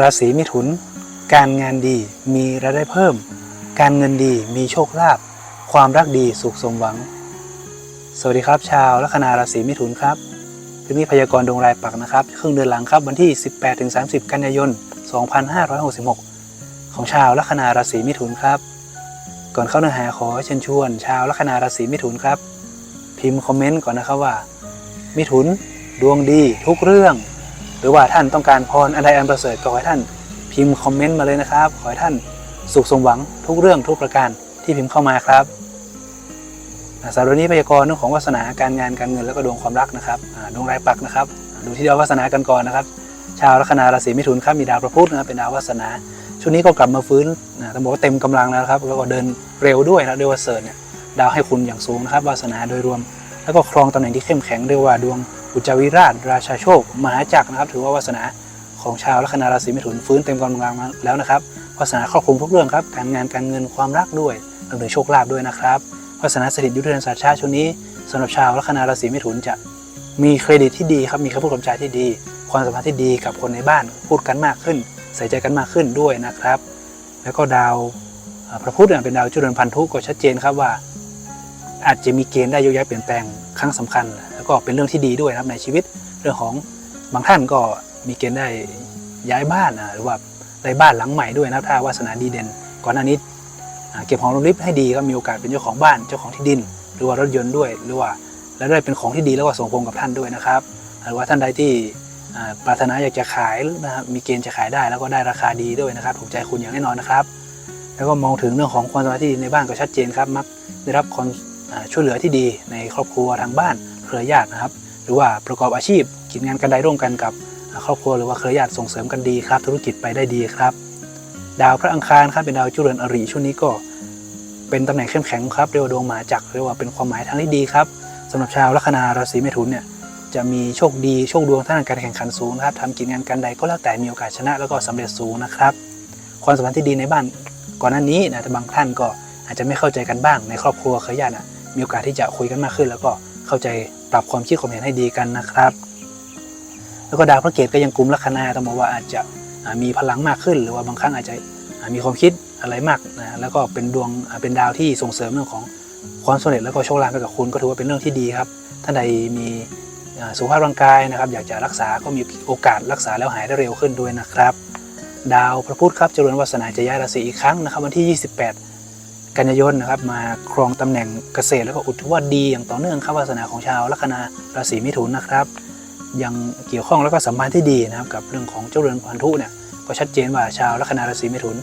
ราศีมิถุน การงานดีมีรายได้เพิ่ม การเงินดีมีโชคลาภความรักดีสุขสมหวัง สวัสดีครับ ชาวลัคนาราศีมิถุนครับคลิปนี้พยากรณ์ดวงรายปักนะครับครึ่งเดือนหลังครับวันที่ 18-30 กันยายน 2566 ของชาวลัคนาราศีมิถุนครับ ก่อนเข้าเนื้อหาขอเชิญชวน ชาวลัคนาราศีมิถุนครับ พิมพ์คอมเมนต์ก่อนนะครับว่า มิถุนดวงดีทุกเรื่อง รือว่าท่านต้องการพรอันใดอันประเสริฐก็ขอให้ท่านพิมพ์คอมเมนต์มาเลยนะครับ ขอให้ท่านสุขสมหวังทุกเรื่องทุกประการที่พิมพ์เข้ามาครับอ่าสำหรับวันนี้พยากรณ์เรื่องของวาสนาการงานการเงินแล้วก็ดวงความรักนะครับดวงรายปักนะครับดูที่ดาววาสนากันก่อนนะครับ ชาวลัคนาราศีมิถุนครับมีดาวพระพุธนะครับเป็นดาววาสนาช่วงนี้ก็กลับมาฟื้นนะต้องบอกว่าเต็มกำลังแล้วครับแล้วก็เดินเร็วด้วยนะเรียว่าเสิร์เนี่ยดาวให้คุณอย่างสูงนะครับวาสนาโดยรวม แล้วก็ครองตำแหน่งที่เข้มแข็งเรียกว่าดวง อุจจาวิราช ราชาโชค มหาจักรนะครับ ถือว่าวาสนาของชาวลัคนาราศีมิถุนฟื้นเต็มกำลังแล้วนะครับวาสนาครอบคลุมทุกเรื่องครับการงานการเงินความรักด้วยรวมถึงโชคลาภด้วยนะครับวาสนาสถิตยุทธเดือนศาสตร์ชาติช่วงนี้สำหรับชาวลัคนาราศีมิถุนจะมีเครดิตที่ดีครับมีคำพูดคำจาที่ดี ความสัมพันธ์ที่ดีกับคนในบ้านพูดกันมากขึ้น ใส่ใจกันมากขึ้นด้วยนะครับ แล้วก็ดาวพระพุธเป็นดาวจุลเรือนพันธุก็ชัดเจนครับว่า อาจจะมีเกณฑ์ได้ยกย้ายเปลี่ยนแปลงครั้งสำคัญ แล้วก็เป็นเรื่องที่ดีด้วยครับในชีวิตเรื่องของบางท่านก็มีเกณฑ์ได้ย้ายบ้านนะหรือว่าได้บ้านหลังใหม่ด้วยนะถ้าวาสนาดีเด่น ก่อนหน้านี้เก็บหอมรอมริบให้ดีก็มีโอกาสเป็นเจ้าของบ้านเจ้าของที่ดิน หรือว่ารถยนต์ด้วย หรือว่าและได้เป็นของที่ดีแล้วก็ส่งพงกับท่านด้วยนะครับหรือว่าท่านใดที่ปรารถนาอยากจะขายนะครับมีเกณฑ์จะขายได้แล้วก็ได้ราคาดีด้วยนะครับถูกใจคุณอย่างแน่นอนนะครับ แล้วก็มองถึงเรื่องของความสามารถที่ดีในบ้านก็ชัดเจนครับมักได้รับความช่วยเหลือที่ดีในครอบครัวทางบ้าน เครือญาตินะครับ หรือว่าประกอบอาชีพกิจงานกันใดร่วมกันกับครอบครัวหรือว่าเครือญาติส่งเสริมกันดีครับ ธุรกิจไปได้ดีครับ ดาวพระอังคารครับเป็นดาวจุเรือนอริช่วงนี้ก็เป็นตำแหน่งเข้มแข็งครับเรียกว่าดวงหมาจักเรียกว่าเป็นความหมายทางที่ดีครับสำหรับชาวลัคนาราศีเมถุนเนี่ยจะมีโชคดีโชคดวงทางด้านการแข่งขันสูงนะครับทำกิจงานการใดก็แล้วแต่มีโอกาสชนะแล้วก็สำเร็จสูงนะครับ ความสัมพันธ์ที่ดีในบ้านก่อนหน้านี้นะแต่บางท่านก็อาจจะไม่เข้าใจกันบ้างในครอบครัวเครือญาติมีโอกาสที่จะคุยกันมากขึ้น แล้วก็ เข้าใจปรับความคิดความเห็นให้ดีกันนะครับ แล้วก็ดาวพระเกตก็ยังกลุ่มลัคนาต้องบอกว่าอาจจะมีพลังมากขึ้น หรือว่าบางครั้งอาจจะมีความคิดอะไรมากนะแล้วก็เป็นดวงเป็นดาวที่ส่งเสริมเรื่องของความสำเร็จแล้วก็โชคลาภให้กับคุณก็ถือว่าเป็นเรื่องที่ดีครับท่านใดมีสุขภาพร่างกายนะครับ อยากจะรักษาก็มีโอกาสรักษาแล้วหายได้เร็วขึ้นด้วยนะครับ ดาวพระพุธครับเจริญวาสนาจะย้ายราศีอีกครั้งนะครับ วันที่ 28 กันยายนนะครับมาครองตำแหน่งเกษตรแล้วก็อุทวดีอย่างต่อเนื่องครับวาสนาของชาวลัคนาราศีมิถุนนะครับ ยังเกี่ยวข้องแล้วก็สัมพันธ์ที่ดีนะครับกับเรื่องของเจ้าเรือนพันธุเนี่ยก็ชัดเจนว่าชาวลัคนาราศีมิถุน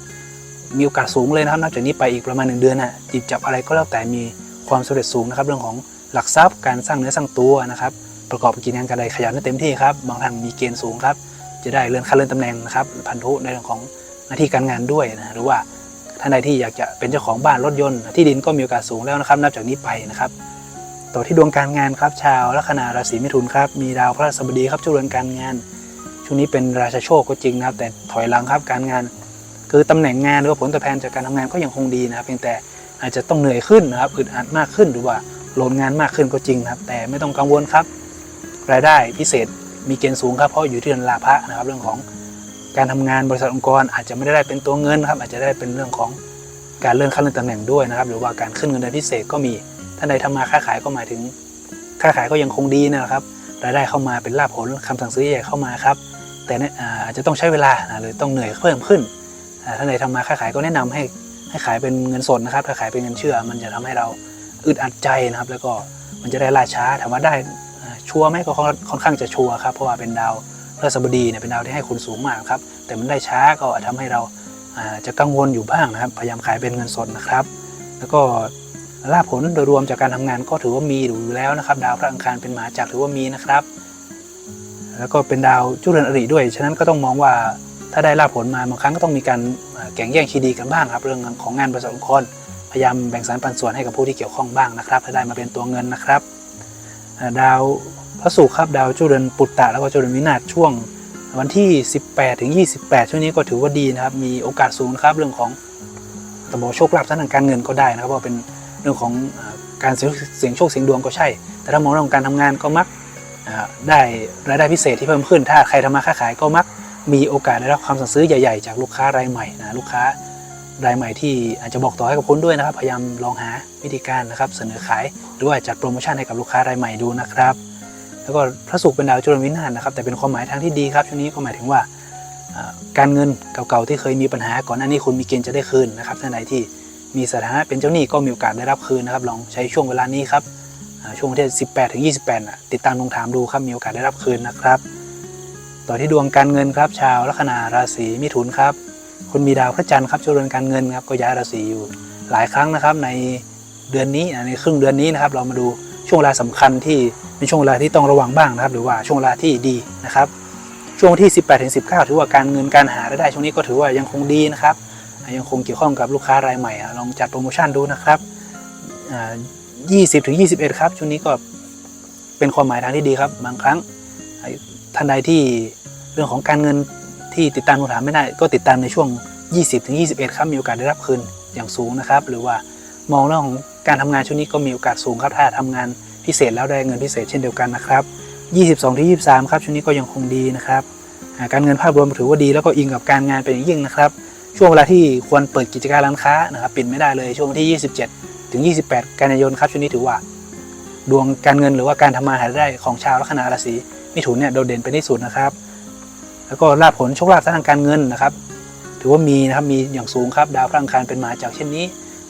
มีโอกาสสูงเลยนะครับนับจากนี้ไปอีกประมาณหนึ่งเดือนนะหยิบจับอะไรก็แล้วแต่มีความสำเร็จสูงนะครับ เรื่องของหลักทรัพย์การสร้างเนื้อสร้างตัวนะครับประกอบกิจงานการใดขยันได้เต็มที่ครับบางท่านมีเกณฑ์สูงครับจะได้เลื่อนขั้นเลื่อนตำแหน่งนะครับพันธุในเรื่องของหน้าที่การงานด้วยนะหรือว่า ท่านใดที่อยากจะเป็นเจ้าของบ้านรถยนต์ ที่ดินก็มีโอกาสสูงแล้วนะครับ นับจากนี้ไปนะครับ ต่อที่ดวงการงานครับ ชาวลัคนาราศีมิถุนครับมีดาวพระราชบดีครับเจ้าเรือนการงาน ช่วงนี้เป็นราชาโชคก็จริงนะครับ แต่ถอยหลังครับการงาน คือตำแหน่งงานหรือว่าผลตอบแทนจากการทำงานก็ยังคงดีนะครับเพียงแต่อาจจะต้องเหนื่อยขึ้นนะครับอึดอัดมากขึ้นหรือว่าโหลดงานมากขึ้นก็จริงนะครับ แต่ไม่ต้องกังวลครับ รายได้พิเศษมีเกณฑ์สูงครับเพราะอยู่ที่เดือนลาภะนะครับเรื่องของ การทำงานบริษัทองค์กรอาจจะไม่ได้เป็นตัวเงินครับอาจจะได้เป็นเรื่องของการเลื่อนขั้นเลื่อนตำแหน่งด้วยนะครับ หรือว่าการขึ้นเงินเดือนพิเศษก็มีท่านใดทำมาค้าขายก็หมายถึงค้าขายก็ยังคงดีนะครับรายได้เข้ามาเป็นลาภผลคำสั่งซื้อใหญ่เข้ามาครับแต่เนี่ยอาจจะต้องใช้เวลาหรือต้องเหนื่อยเพิ่มขึ้นท่านใดทำมาค้าขายก็แนะนำให้ให้ขายเป็นเงินสดนะครับ ถ้าขายเป็นเงินเชื่อ มันจะทำให้เราอึดอัดใจนะครับ แล้วก็มันจะได้ล่าช้าถามว่าได้ชัวร์ไหมก็ค่อนข้างจะชัวร์ครับเพราะว่าเป็นดาว พฤหัสบดีเนี่ยเป็นดาวที่ให้คุณสูงมากครับ แต่มันได้ช้าก็อาจทำให้เราจะกังวลอยู่บ้างนะครับ พยายามขายเป็นเงินสดนะครับ แล้วก็ลาภผลโดยรวมจากการทำงานก็ถือว่ามีอยู่แล้วนะครับ ดาวพระอังคารเป็นมหาจักรถือว่ามีนะครับ แล้วก็เป็นดาวจุลเรนอริด้วย ฉะนั้นก็ต้องมองว่าถ้าได้ลาภผลมาบางครั้งก็ต้องมีการแข่งแย่งชีดีกันบ้างครับเรื่องของงานบริษัทองค์กรพยายามแบ่งสรรปันส่วนให้กับผู้ที่เกี่ยวข้องบ้างนะครับถ้าได้มาเป็นตัวเงินนะครับ ดาว พระศุกร์ครับดาวจุลเรือนปุตตะแล้วก็จุลเรือนวินาศช่วง วันที่ 18ถึง28 ช่วงนี้ก็ถือว่าดีนะครับ มีโอกาสสูงนะครับเรื่องของตบโชคลาภทางการเงินก็ได้นะครับเพราะเป็นเรื่องของการเสี่ยงโชคเสียงดวงก็ใช่ แต่ถ้ามองเรื่องของการทำงานก็มักได้รายได้พิเศษที่เพิ่มขึ้น ถ้าใครทำมาค้าขายก็มักมีโอกาสได้รับความสั่งซื้อใหญ่ๆ จากลูกค้ารายใหม่นะลูกค้ารายใหม่ที่อาจจะบอกต่อให้กับคุณด้วยนะครับ พยายามลองหาวิธีการนะครับเสนอขายหรือว่าจัดโปรโมชั่นให้กับลูกค้ารายใหม่ดูนะครับ แล้วก็พระศุกร์เป็นดาวจุลวินาศนะครับ แต่เป็นความหมายทางที่ดีครับช่วงนี้ก็หมายถึงว่าการเงินเก่าๆที่เคยมีปัญหาก่อนหน้านี้คุณมีเกณฑ์จะได้คืนนะครับท่านใดที่มีสถานะเป็นเจ้าหนี้ก็มีโอกาสได้รับคืนนะครับลองใช้ช่วงเวลานี้ครับช่วงวันที่18 ถึง 28น่ะติดตามลงถามดูครับมีโอกาสได้รับคืนนะครับ ต่อที่ดวงการเงินครับ ชาวลัคนาราศีมิถุนครับคุณมีดาวพระจันทร์ครับเจริญการเงินครับก็ย้ายราศีอยู่หลายครั้งนะครับในเดือนนี้ในครึ่งเดือนนี้นะครับเรามาดู ช่วงเวลาสำคัญที่เป็นช่วงเวลาที่ต้องระวังบ้างนะครับ หรือว่าช่วงเวลาที่ดีนะครับ ช่วงที่ 18ถึง19 ถือว่าการเงินการหารายได้ช่วงนี้ก็ถือว่ายังคงดีนะครับ ยังคงเกี่ยวข้องกับลูกค้ารายใหม่ลองจัดโปรโมชั่นดูนะครับอ่า20ถึง21 ครับ ช่วงนี้ก็เป็นความหมายทางที่ดีครับ บางครั้งท่านใดที่เรื่องของการเงินที่ติดตามคำถามไม่ได้ ก็ติดตามในช่วง 20ถึง21 ครับมีโอกาสได้รับคืนอย่างสูงนะครับ หรือว่ามองเรื่องของ การทำงานช่วงนี้ก็มีโอกาสสูงครับถ้าทำงานพิเศษแล้วได้เงินพิเศษเช่นเดียวกันนะครับ22ถึง23 ครับช่วงนี้ก็ยังคงดีนะครับการเงินภาพรวมถือว่าดีแล้วก็อิงกับการงานเป็นอย่างยิ่งนะครับ ช่วงเวลาที่ควรเปิดกิจการร้านค้านะครับปิดไม่ได้เลยช่วงที่ 27 ถึง 28 กันยายนครับช่วงนี้ถือว่า ดวงการเงินหรือว่าการทำมาหาได้ของชาวลัคนาราศีมิถุนเนี่ยโดดเด่นเป็นที่สุดนะครับ แล้วก็ลาภผลโชคลาภทางการเงินนะครับ ถือว่ามีนะครับมีอย่างสูงครับดาวพระอังคารเป็นมาจากเช่นนี้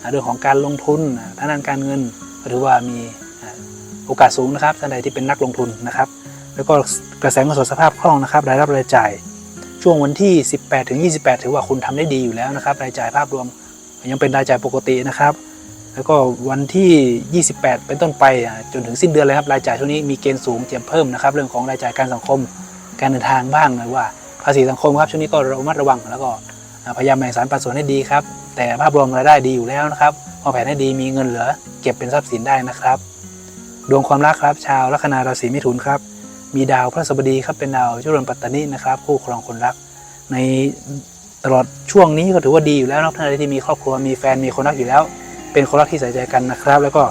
เรื่องของการลงทุนทางด้านการเงินก็ถือว่ามีโอกาสสูงนะครับท่านใดที่เป็นนักลงทุนนะครับ แล้วก็กระแสเงินสดสภาพคล่องนะครับรายรับรายจ่าย ช่วงวันที่ 18ถึง28 ถือว่าคุณทำได้ดีอยู่แล้วนะครับ รายจ่ายภาพรวมยังเป็นรายจ่ายปกตินะครับ แล้วก็วันที่ 28 เป็นต้นไปจนถึงสิ้นเดือนเลยครับรายจ่ายช่วงนี้มีเกณฑ์สูงเตรียมเพิ่มนะครับ เรื่องของรายจ่ายการสังคม การเดินทางบ้างหรือว่าภาษีสังคมครับช่วงนี้ก็ระมัดระวังแล้วก็ พยายามแบ่งสรรปันส่วนให้ดีครับ แต่ภาพรวมรายได้ดีอยู่แล้วนะครับพอแผนให้ดีมีเงินเหลือ เก็บเป็นทรัพย์สินได้นะครับ ดวงความรักครับ ชาวลัคนาราศีมิถุนครับ มีดาวพระศัสบดีครับเป็นดาวจุลปัตตานีนะครับ คู่ครองคนรัก ในตลอดช่วงนี้ก็ถือว่าดีอยู่แล้วนะท่านใดที่มีครอบครัวมีแฟนมีคนรักอยู่แล้ว เป็นคนรักที่ใส่ใจกันนะครับ แล้วก็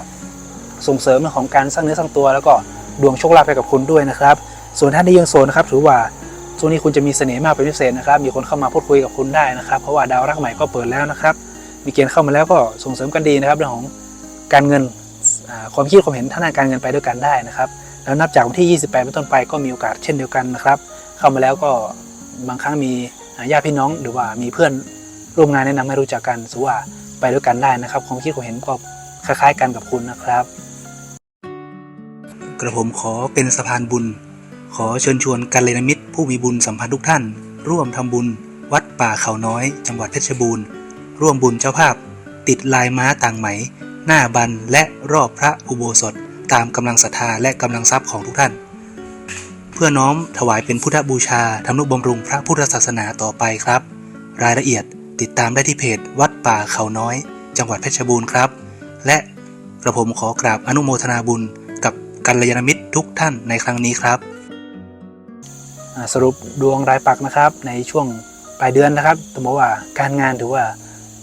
ส่งเสริมเรื่องของการสร้างเนื้อสร้างตัว แล้วก็ดวงโชคลาภให้กับคุณด้วยนะครับ ส่วนท่านที่ยังโสดนะครับถือว่า ช่วงนี้คุณจะมีเสน่ห์มากเป็นพิเศษนะครับ มีคนเข้ามาพูดคุยกับคุณได้นะครับ เพราะว่าดาวรักใหม่ก็เปิดแล้วนะครับ มีเกณฑ์เข้ามาแล้วก็ส่งเสริมกันดีนะครับเรื่องของการเงินความคิดความเห็นทางด้านการเงินไปด้วยกันได้นะครับ แล้วนับจากวันที่ 28เป็นต้นไปก็มีโอกาสเช่นเดียวกันนะครับ เข้ามาแล้วก็บางครั้งมีญาติพี่น้องหรือว่ามีเพื่อนร่วมงานแนะนำให้รู้จักกันสว่าไปด้วยกันได้นะครับ ความคิดความเห็นก็คล้ายๆกันกับคุณนะครับ กระผมขอเป็นสะพานบุญ ขอเชิญชวนกัลยาณมิตร ผู้มีบุญสัมพันธ์ทุกท่าน ร่วมทำบุญ วัดป่าเขาน้อย จังหวัดเพชรบูรณ์ ร่วมบุญเจ้าภาพ ติดลายม้าต่างไหม หน้าบันและรอบพระอุโบสถ ตามกำลังศรัทธาและกำลังทรัพย์ของทุกท่าน เพื่อน้อมถวายเป็นพุทธบูชาทำนุบำรุงพระพุทธศาสนาต่อไปครับ รายละเอียดติดตามได้ที่เพจ วัดป่าเขาน้อย จังหวัดเพชรบูรณ์ครับ และกระผมขอกราบอนุโมทนาบุญ กับกัลยาณมิตรทุกท่านในครั้งนี้ครับ สรุปดวงรายปักนะครับในช่วงปลายเดือนนะครับต้องบอกว่าการงานถือว่า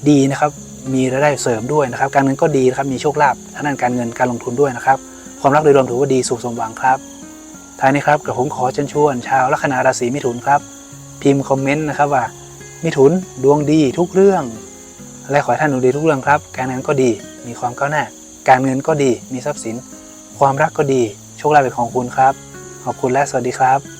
ดีนะครับ มีรายได้เสริมด้วยนะครับ การเงินก็ดีนะครับมีโชคลาภทางด้านการเงินการลงทุนด้วยนะครับ ความรักโดยรวมถือว่าดีสุขสมหวังครับท้ายนี้ครับกระผมขอเชิญชวน ชาวลัคนาราศีมิถุนครับ พิมพ์คอมเมนต์นะครับว่า มิถุนดวงดีทุกเรื่อง และขอให้ท่านดวงดีทุกเรื่องครับ การงานก็ดีมีความก้าวหน้า การเงินก็ดีมีทรัพย์สิน ความรักก็ดีโชคลาภเป็นของคุณครับ ขอบคุณและสวัสดีครับ